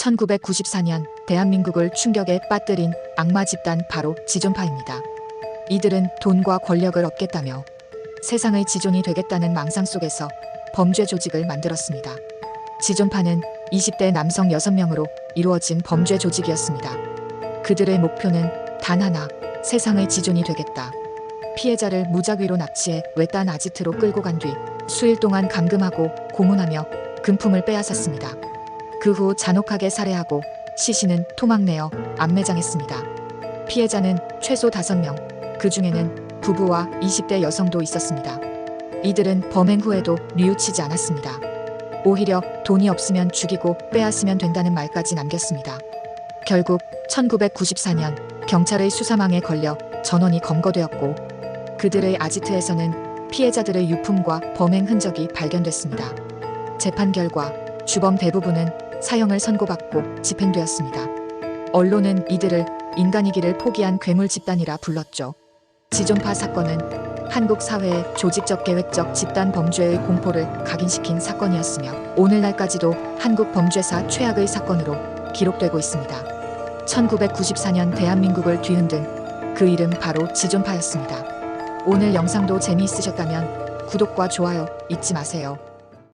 1994년 대한민국을 충격에 빠뜨린 악마 집단 바로 지존파입니다. 이들은 돈과 권력을 얻겠다며 세상의 지존이 되겠다는 망상 속에서 범죄 조직을 만들었습니다. 지존파는 20대 남성 6명으로 이루어진 범죄 조직이었습니다. 그들의 목표는 단 하나, 세상의 지존이 되겠다. 피해자를 무작위로 납치해 외딴 아지트로 끌고 간 뒤 수일 동안 감금하고 고문하며 금품을 빼앗았습니다. 그 후 잔혹하게 살해하고 시신은 토막내어 안매장했습니다. 피해자는 최소 5명, 그 중에는 부부와 20대 여성도 있었습니다. 이들은 범행 후에도 뉘우치지 않았습니다. 오히려 돈이 없으면 죽이고 빼앗으면 된다는 말까지 남겼습니다. 결국 1994년 경찰의 수사망에 걸려 전원이 검거되었고 그들의 아지트에서는 피해자들의 유품과 범행 흔적이 발견됐습니다. 재판 결과 주범 대부분은 사형을 선고받고 집행되었습니다. 언론은 이들을 인간이기를 포기한 괴물 집단이라 불렀죠. 지존파 사건은 한국 사회의 조직적 계획적 집단 범죄의 공포를 각인시킨 사건이었으며 오늘날까지도 한국 범죄사 최악의 사건으로 기록되고 있습니다. 1994년 대한민국을 뒤흔든 그 이름 바로 지존파였습니다. 오늘 영상도 재미있으셨다면 구독과 좋아요 잊지 마세요.